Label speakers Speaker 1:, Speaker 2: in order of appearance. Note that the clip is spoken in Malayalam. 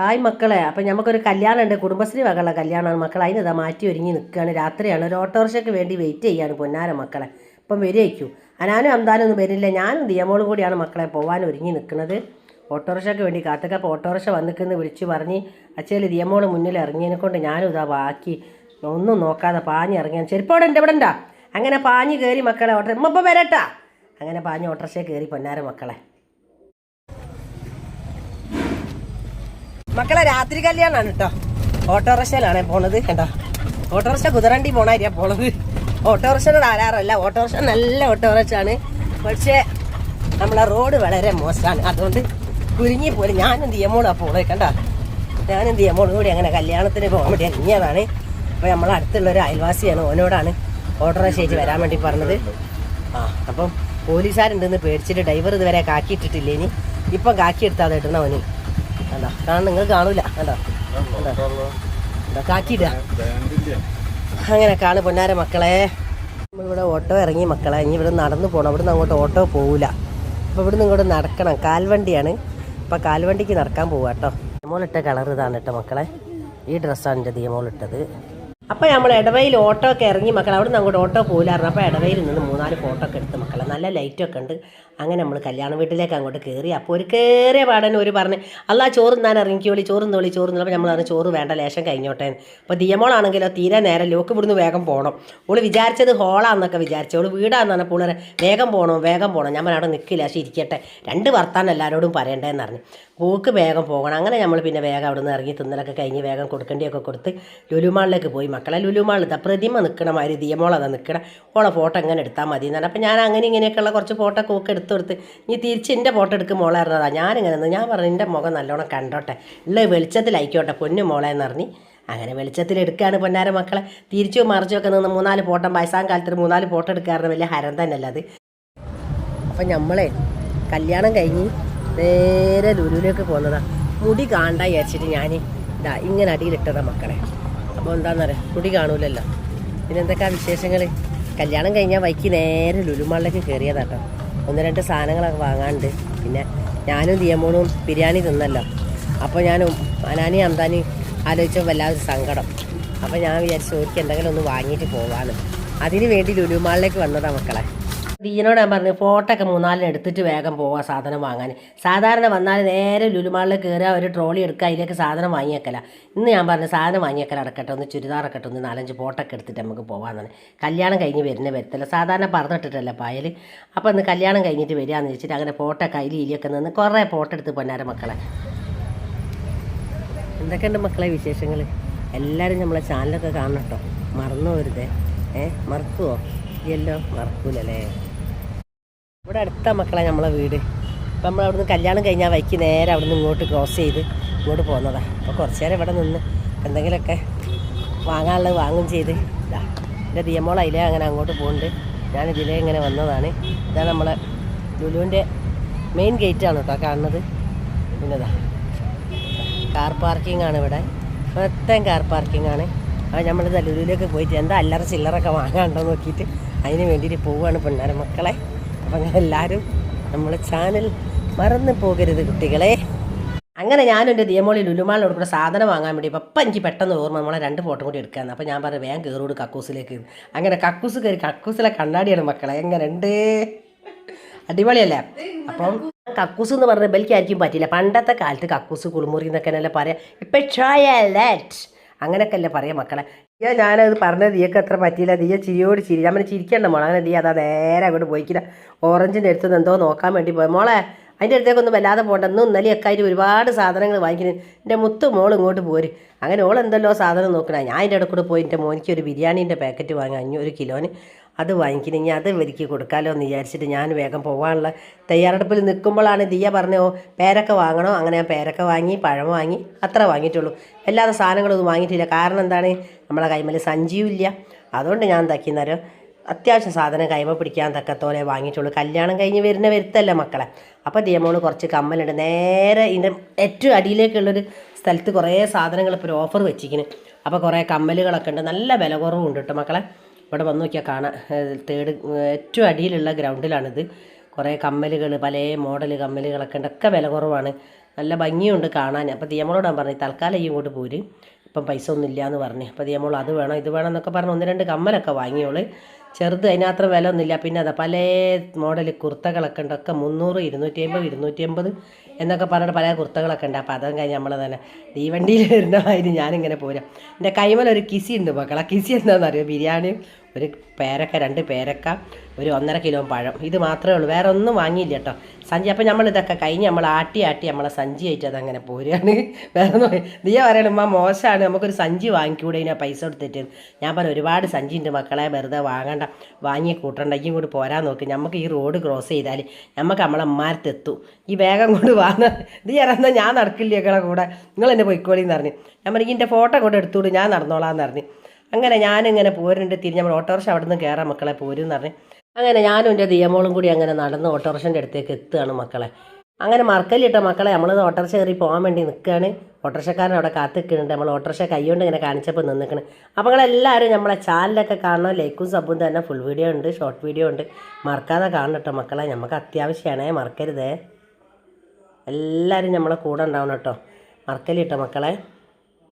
Speaker 1: ഹായ് മക്കളെ അപ്പം നമുക്കൊരു കല്യാണം ഉണ്ട് കുടുംബശ്രീ വകയുള്ള കല്യാണമാണ് മക്കളെ. അതിനിതാ മാറ്റി ഒരുങ്ങി നിൽക്കുകയാണ് രാത്രിയാണ്. ഒരു ഓട്ടോറിക്ഷയ്ക്ക് വേണ്ടി വെയിറ്റ് ചെയ്യാണ് പൊന്നാര മക്കളെ. അപ്പം വരേക്കൂ. അനാനും അന്താനും ഒന്നും വരില്ല. ഞാനും ദിയമോളും കൂടിയാണ് മക്കളെ പോകാൻ ഒരുങ്ങി നിൽക്കുന്നത് ഓട്ടോറിക്ഷയ്ക്ക് വേണ്ടി കാത്തുക അപ്പോൾ ഓട്ടോറിക്ഷ വന്നിക്കുന്നു വിളിച്ച് പറഞ്ഞ് അച്ഛയിൽ ദിയമോൾ മുന്നിൽ ഇറങ്ങിയതിനെ കൊണ്ട് ഞാനും ഇതാ ബാക്കി ഒന്നും നോക്കാതെ പാഞ്ഞ് ഇറങ്ങിയാൽ ചെരുപ്പോടെ ഉണ്ട് ഇവിടെ ഉണ്ടാ? അങ്ങനെ പാഞ്ഞ് കയറി മക്കളെ ഓട്ടോ ഇമ്മപ്പം വരട്ടാ. അങ്ങനെ പാഞ്ഞ് ഓട്ടോറിക്ഷയിൽ കയറി പൊന്നാര മക്കളെ. മക്കളെ രാത്രി കല്യാണാണ് കേട്ടോ ഓട്ടോറിക്ഷയിലാണ് പോണത് കേട്ടോ. ഓട്ടോറിക്ഷ കുതിരണ്ടി പോണാരിയാ പോണത്. ഓട്ടോറിക്ഷയുടെ ആരാറല്ല ഓട്ടോറിക്ഷ നല്ല ഓട്ടോറിക്ഷ ആണ് പക്ഷേ നമ്മളെ റോഡ് വളരെ മോശമാണ്. അതുകൊണ്ട് കുരുങ്ങി പോലെ ഞാനും ദിയമോളാ പോണത് കണ്ട? ഞാനും ദിയമോളും കൂടി അങ്ങനെ കല്യാണത്തിന് പോകാൻ വേണ്ടി ഇറങ്ങിയതാണ്. അപ്പോൾ നമ്മളെ അടുത്തുള്ള ഒരു അയൽവാസിയാണ് ഓനോടാണ് ഓട്ടോറിക്ഷ വരാൻ വേണ്ടി പറഞ്ഞത്. ആ അപ്പം പോലീസുകാരുണ്ടെന്ന് പേടിച്ചിട്ട് ഡ്രൈവർ ഇതുവരെ കാക്കിയിട്ടിട്ടില്ല ഇനി ഇപ്പം കാക്കിയെടുത്താതെ ഇടണ അവന്. കാരണം നിങ്ങൾ കാണൂല. കണ്ടോ? കാക്കിയിടുക. അങ്ങനെ കാണു പൊന്നാര മക്കളെ. നമ്മളിവിടെ ഓട്ടോ ഇറങ്ങി മക്കളെ. ഇനി ഇവിടെ നടന്നു പോകണം ഇവിടുന്ന് അങ്ങോട്ട് ഓട്ടോ പോവില്ല അപ്പോൾ ഇവിടുന്ന് ഇങ്ങോട്ട് നടക്കണം. കാൽവണ്ടിയാണ്. അപ്പോൾ കാൽവണ്ടിക്ക് നടക്കാൻ പോവാ കേട്ടോ. ദിയമോളിട്ട കളർ ഇതാണ് കേട്ടോ മക്കളെ. ഈ ഡ്രസ്സാണ് എന്റെ ദിയമോളിട്ടത് അപ്പോൾ നമ്മൾ ഇടവയിൽ ഓട്ടോ ഒക്കെ ഇറങ്ങി മക്കളെ അവിടെ നിന്ന് അങ്ങോട്ട് ഓട്ടോ പോകില്ലായിരുന്നു അപ്പോൾ ഇടവയിൽ നിന്ന് മൂന്നാൽ ഫോട്ടോ ഒക്കെ എടുത്ത് മക്കളെ. നല്ല ലൈറ്റൊക്കെ ഉണ്ട്. അങ്ങനെ നമ്മൾ കല്യാണ വീട്ടിലേക്ക് അങ്ങോട്ട് കയറി അപ്പോൾ ഒരു കയറിയ പാടനെ ഒരു പറഞ്ഞ് അല്ല ചോറ് താൻ ഇറങ്ങിക്കോളി ചോറും തോളി ചോറ് അപ്പോൾ നമ്മൾ പറഞ്ഞു ചോറ് വേണ്ട ലേശം കഴിഞ്ഞോട്ടെ. അപ്പോൾ ദിയമോളാണെങ്കിലോ തീരെ നേരം ലോക്ക് ഇവിടുന്ന് വേഗം പോകണം ഓൾ വിചാരിച്ചത് ഹോളാന്നൊക്കെ വിചാരിച്ചു. ഓൾ വീടാന്നാണ് അപ്പോൾ വേഗം പോകണം വേഗം പോകണം ഞാൻ അവിടെ നിൽക്കില്ല പക്ഷേ ഇരിക്കട്ടെ. രണ്ട് വർത്താനം എല്ലാവരോടും പറയണ്ടേന്ന് പറഞ്ഞു. പോക്ക് വേഗം പോകണം. അങ്ങനെ നമ്മൾ പിന്നെ വേഗം അവിടെ നിന്ന് ഇറങ്ങി തിന്നലൊക്കെ കഴിഞ്ഞ് വേഗം കൊടുക്കേണ്ടിയൊക്കെ കൊടുത്ത് ലുലുമാളിലേക്ക് പോയി. മക്കളെ ലുലുമാളിൽ ഇതാ പ്രതിമ നിൽക്കണമാതിരി ദിയമോളതാണ് ദിയമോളതാ നിൽക്കണം ഓളെ ഫോട്ടോ എങ്ങനെ എടുത്താൽ മതി എന്നാണ് അപ്പോൾ ഞാൻ അങ്ങനെ ഇങ്ങനെയൊക്കെയുള്ള കുറച്ച് ഫോട്ടോ ഒക്കെ ഒക്കെ എടുത്ത് കൊടുത്ത് നീ തിരിച്ച് എന്റെ ഫോട്ടോ എടുക്കും മോളെ അറിഞ്ഞതാ ഞാനിങ്ങനെ നിന്ന് ഞാൻ പറഞ്ഞു എന്റെ മുഖം നല്ലോണം കണ്ടോട്ടെ. ഉള്ള വെളിച്ചത്തിലായിക്കോട്ടെ പൊന്നു മോളെ എന്ന് പറഞ്ഞ് അങ്ങനെ വെളിച്ചത്തിൽ എടുക്കുകയാണ് പൊന്നാര മക്കളെ. തിരിച്ചും മറിച്ചൊക്കെ നിന്ന് മൂന്നാൽ ഫോട്ടോ വയസ്സാം കാലത്ത് ഒരു മൂന്നാൽ ഫോട്ടോ എടുക്കാറുണ്ട്. വലിയ ഹരം തന്നെയല്ല അത്. അപ്പം നമ്മളെ കല്യാണം കഴിഞ്ഞ് നേരെ ലുലുവിലേക്ക് പോകുന്നതാണ് മുടി കാണണ്ട വിചാരിച്ചിട്ട് ഞാൻ ഇതാ ഇങ്ങനെ അടിയിലിട്ടതാ മക്കളെ. അപ്പോൾ എന്താണെന്നറിയാം മുടി കാണൂലല്ലോ. പിന്നെ എന്തൊക്കെയാ വിശേഷങ്ങൾ കല്യാണം കഴിഞ്ഞാൽ വൈക്ക് നേരെ ലുലുമാളിലേക്ക് കയറിയതാട്ടോ ഒന്ന് രണ്ട് സാധനങ്ങളൊക്കെ വാങ്ങാണ്ട് പിന്നെ ഞാനും ദിയമോണും ബിരിയാണി തിന്നല്ലോ. അപ്പോൾ ഞാനും അനാനി അന്താനി ആലോചിച്ചപ്പോൾ വല്ലാതെ സങ്കടം. അപ്പോൾ ഞാൻ വിചാരിച്ചു ഓർക്ക് എന്തെങ്കിലും ഒന്ന് വാങ്ങിയിട്ട് പോകാമെന്ന് അതിനു വേണ്ടി ലുലുമാളിലേക്ക് വന്നതാണ് മക്കളെ. ദീനോട് ഞാൻ പറഞ്ഞു ഫോട്ടോ ഒക്കെ മൂന്നാലിന് എടുത്തിട്ട് വേഗം പോവാം സാധനം വാങ്ങാൻ. സാധാരണ വന്നാൽ നേരെ ലുലുമാളിൽ കയറുക ഒരു ട്രോളി എടുക്കുക അതിലേക്ക് സാധനം വാങ്ങിയേക്കല. ഇന്ന് ഞാൻ പറഞ്ഞു സാധനം വാങ്ങിയേക്കല അടക്കട്ടെ ഒന്ന് ചുരിദാറൊക്കെ ഇട്ട് ഒന്ന് നാലഞ്ച് ഫോട്ടോ ഒക്കെ എടുത്തിട്ട് നമുക്ക് പോകാമെന്നാണ് കല്യാണം കഴിഞ്ഞ് വരുന്ന വരത്തില്ല. സാധാരണ പറഞ്ഞിട്ടിട്ടല്ല പായൽ അപ്പോൾ ഇന്ന് കല്യാണം കഴിഞ്ഞിട്ട് വരികയെന്ന് വെച്ചിട്ട് അങ്ങനെ ഫോട്ടോ കയ്യിൽ ഇലിയൊക്കെ നിന്ന് കുറേ ഫോട്ടോ എടുത്ത് പൊന്നാര മക്കളെ. എന്തൊക്കെയുണ്ട് മക്കളെ വിശേഷങ്ങൾ എല്ലാവരും നമ്മളെ ചാനലൊക്കെ കാണണം കേട്ടോ. മറന്നു വരുതേ ഏ മറക്കുവോ? ഇല്ലല്ലോ മറക്കൂലല്ലേ? ഇവിടെ അടുത്ത മക്കളെ നമ്മളെ വീട്. അപ്പം നമ്മൾ അവിടുന്ന് കല്യാണം കഴിഞ്ഞാൽ വൈക്ക് നേരെ അവിടുന്ന് ഇങ്ങോട്ട് ക്രോസ് ചെയ്ത് ഇങ്ങോട്ട് പോകുന്നതാണ് അപ്പോൾ കുറച്ച് നേരം ഇവിടെ നിന്ന് എന്തെങ്കിലുമൊക്കെ വാങ്ങാനുള്ളത് വാങ്ങും ചെയ്ത്. എന്റെ ദിയമോൾ അതിലേ അങ്ങനെ അങ്ങോട്ട് പോകുന്നുണ്ട് ഞാൻ ഇതിലേ ഇങ്ങനെ വന്നതാണ്. ഇതാണ് നമ്മളെ ലുലുവിന്റെ മെയിൻ ഗേറ്റാണ് കേട്ടോ കാണുന്നത്. പിന്നെതാ കാർ പാർക്കിംഗ് ആണ് ഇവിടെ. മൊത്തം കാർ പാർക്കിംഗ് ആണ്. അത് നമ്മൾ ലുലുവിലേക്ക് പോയിട്ട് എന്താ അല്ലറ ചില്ലറൊക്കെ വാങ്ങാണ്ടോ നോക്കിയിട്ട് അതിന് വേണ്ടിയിട്ട് പോവുകയാണ് പിള്ളേരെ മക്കളെ. അപ്പം എല്ലാവരും നമ്മളെ ചാനൽ മറന്നു പോകരുത് കുട്ടികളെ. അങ്ങനെ ഞാനും എന്റെ ദിയമോളി ലുലുമാളിനോട് കൂടെ സാധനം വാങ്ങാൻ വേണ്ടി അപ്പം എനിക്ക് പെട്ടെന്ന് ഓർമ്മ നമ്മളെ രണ്ട് ഫോട്ടോ കൂടി എടുക്കാമെന്ന് അപ്പോൾ ഞാൻ പറഞ്ഞു വേഗം കയറോട് കക്കൂസിലേക്ക്. അങ്ങനെ കക്കൂസ് കയറി കക്കൂസിലെ കണ്ണാടിയാണ് മക്കളെ. എങ്ങനെ ഉണ്ട്? അടിപൊളിയല്ലേ? അപ്പം കക്കൂസ് എന്ന് പറഞ്ഞ ബലിക്കായിരിക്കും പറ്റില്ല പണ്ടത്തെ കാലത്ത് കക്കൂസ് കുളിമുറി എന്നൊക്കെ അല്ലേ പറയാം. ഇപ്പം ടോയ്ലറ്റ് അങ്ങനെയൊക്കെ അല്ലേ പറയാം മക്കളെ. ദിയ ഞാനത് പറഞ്ഞത് ദിയക്ക് അത്ര പറ്റിയില്ല. ദിയ ചിരിയോട് ചിരി. ഞാൻ ചിരിക്കണ്ട മോളെ. അങ്ങനെ ദിയ അതാ നേരെ അങ്ങോട്ട് പോയിക്കില്ല. ഓറഞ്ചിന്റെ അടുത്ത് എന്തോ നോക്കാൻ വേണ്ടി പോയി. മോളെ അതിന്റെ അടുത്തേക്കൊന്നും വല്ലാതെ പോകണ്ട ഇന്നും ഇന്നലെയൊക്കെ ആയിട്ട് ഒരുപാട് സാധനങ്ങൾ വാങ്ങിക്കുന്നു എന്റെ മുത്ത് മോൾ ഇങ്ങോട്ട് പോര്. അങ്ങനെ ഓൾ എന്തല്ലോ സാധനം നോക്കണേ. ഞാൻ അതിന്റെ ഇടക്കൂടെ കൂടെ പോയി എന്റെ മോനിക്ക് ഒരു ബിരിയാണീന്റെ പാക്കറ്റ് വാങ്ങി. അഞ്ഞൂറ് കിലോന്. അത് വാങ്ങിക്കണം ഇനി അത് ഇവർക്ക് കൊടുക്കാമല്ലോ എന്ന് വിചാരിച്ചിട്ട് ഞാൻ വേഗം പോകാനുള്ള തയ്യാറെടുപ്പിൽ നിൽക്കുമ്പോഴാണ് ദിയ പറഞ്ഞോ പേരൊക്കെ വാങ്ങണോ? അങ്ങനെ ഞാൻ പേരൊക്കെ വാങ്ങി പഴം വാങ്ങി അത്ര വാങ്ങിയിട്ടുള്ളൂ. അല്ലാതെ സാധനങ്ങളൊന്നും വാങ്ങിയിട്ടില്ല. കാരണം എന്താണ്? നമ്മളെ കൈമൽ സഞ്ചിയുമില്ല അതുകൊണ്ട് ഞാൻ എന്താക്കിന്നേരം അത്യാവശ്യം സാധനം കൈമ പിടിക്കാൻ തക്കത്തോലെ വാങ്ങിയിട്ടുള്ളൂ. കല്യാണം കഴിഞ്ഞ് വരുന്ന വരുത്തല്ല മക്കളെ. അപ്പോൾ ദിയമോൾ കുറച്ച് കമ്മലുണ്ട്. നേരെ ഇതിന്റെ ഏറ്റവും അടിയിലേക്കുള്ളൊരു സ്ഥലത്ത് കുറേ സാധനങ്ങൾ ഇപ്പോൾ ഓഫർ വെച്ചിരിക്കുന്നു അപ്പോൾ കുറേ കമ്മലുകളൊക്കെ ഉണ്ട്. നല്ല വില കുറവുണ്ട് കേട്ടോ മക്കളെ. ഇവിടെ വന്ന് നോക്കിയാൽ കാണാം. തേർഡ് ഏറ്റവും അടിയിലുള്ള ഗ്രൗണ്ടിലാണിത്. കുറേ കമ്മലുകൾ പല മോഡൽ കമ്മലുകളൊക്കെ ഉണ്ട്. ഒക്കെ വില കുറവാണ്. നല്ല ഭംഗിയുണ്ട് കാണാൻ. അപ്പോൾ ദിയമോളോട് ഞാൻ പറഞ്ഞു തൽക്കാലം ഈ ഇങ്ങോട്ട് പോര്. ഇപ്പം പൈസ ഒന്നും ഇല്ല എന്ന് പറഞ്ഞു. അപ്പോൾ ദിയമോൾ അത് വേണം ഇത് വേണം എന്നൊക്കെ പറഞ്ഞ് ഒന്ന് രണ്ട് കമ്മലൊക്കെ വാങ്ങിയോൾ. ചെറുത് അതിനത്ര വില ഒന്നുമില്ല പിന്നെ അതാ പല മോഡൽ കുർത്തകളൊക്കെ ഉണ്ട്. ഒക്കെ മുന്നൂറ് ഇരുന്നൂറ്റി അമ്പത് ഇരുന്നൂറ്റി അമ്പത് എന്നൊക്കെ പറഞ്ഞിട്ട് പല കുർത്തകളൊക്കെ ഉണ്ട്. അപ്പോൾ അതും കഴിഞ്ഞ് നമ്മൾ തന്നെ തീവണ്ടിയിൽ വരുന്ന മാതിരി ഞാനിങ്ങനെ പോരാ. എന്റെ കൈമലൊരു കിസി ഉണ്ട് മക്കളെ. കിസി എന്താണെന്നറിയോ ബിരിയാണിയും ഒരു പേരക്ക രണ്ട് പേരക്ക ഒരു ഒന്നര കിലോ പഴം. ഇത് മാത്രമേ ഉള്ളൂ. വേറെ ഒന്നും വാങ്ങിയില്ല കേട്ടോ. സഞ്ചി അപ്പം നമ്മൾ ഇതൊക്കെ കഴിഞ്ഞ് നമ്മൾ ആട്ടി ആട്ടി നമ്മളെ സഞ്ചി ആയിട്ട് അതങ്ങനെ പോരുകയാണ് വേറെ ഒന്നും നീ പറയണം മാ മോശമാണ്. നമുക്കൊരു സഞ്ചി വാങ്ങിക്കൂടെ ഇതിനെ പൈസ കൊടുത്തിട്ട്. ഞാൻ പറഞ്ഞു ഒരുപാട് സഞ്ചി ഉണ്ട് മക്കളെ വെറുതെ വാങ്ങണ്ട വാങ്ങി കൂട്ടണ്ട. ഈ കൂടി പോരാൻ നോക്കി. നമുക്ക് ഈ റോഡ് ക്രോസ് ചെയ്താൽ നമുക്ക് നമ്മളെ അമ്മാരത്തെത്തും ഈ വേഗം കൊണ്ട് വാങ്ങ നീ ഇറന്നാൽ ഞാൻ നടക്കില്ല കൂടെ. നിങ്ങൾ എന്നെ പൊയ്ക്കോളിന്ന് പറഞ്ഞു. ഞാൻ പറഞ്ഞു എന്റെ ഫോട്ടോ കൂടെ എടുത്തുകൊണ്ട് ഞാൻ നടന്നോളാന്ന് പറഞ്ഞു. അങ്ങനെ ഞാനിങ്ങനെ പോരുന്നുണ്ട് തിരിഞ്ഞ് നമ്മൾ ഓട്ടോറിക്ഷ അവിടെ നിന്ന് കയറാം മക്കളെ പോരും എന്ന് പറഞ്ഞ്. അങ്ങനെ ഞാനും എന്റെ ദിയമോളും കൂടി അങ്ങനെ നടന്ന് ഓട്ടോറിക്ഷന്റെ അടുത്തേക്ക് എത്തുകയാണ് മക്കളെ. അങ്ങനെ മറക്കല്ലിട്ട മക്കളെ നമ്മൾ ഓട്ടോറിക്ഷ കയറി പോകാൻ വേണ്ടി നിൽക്കുകയാണ്. ഓട്ടോറിക്ഷക്കാരൻ അവിടെ കാത്ത് നിൽക്കുന്നുണ്ട് നമ്മൾ ഓട്ടോറിക്ഷ കൈകൊണ്ട് ഇങ്ങനെ കാണിച്ചപ്പോൾ നിന്നിക്കണം. അപ്പോൾ നിങ്ങളെല്ലാവരും നമ്മളെ ചാനലൊക്കെ കാണണം ലൈക്കും സബും തന്നെ ഫുൾ വീഡിയോ ഉണ്ട് ഷോർട്ട് വീഡിയോ ഉണ്ട്. മറക്കാതെ കാണണം മക്കളെ നമുക്ക് അത്യാവശ്യമാണേ മറക്കരുതേ. എല്ലാവരും നമ്മളെ കൂടെ ഉണ്ടാവണം കേട്ടോ. മറക്കല്ലിട്ടോ മക്കളെ.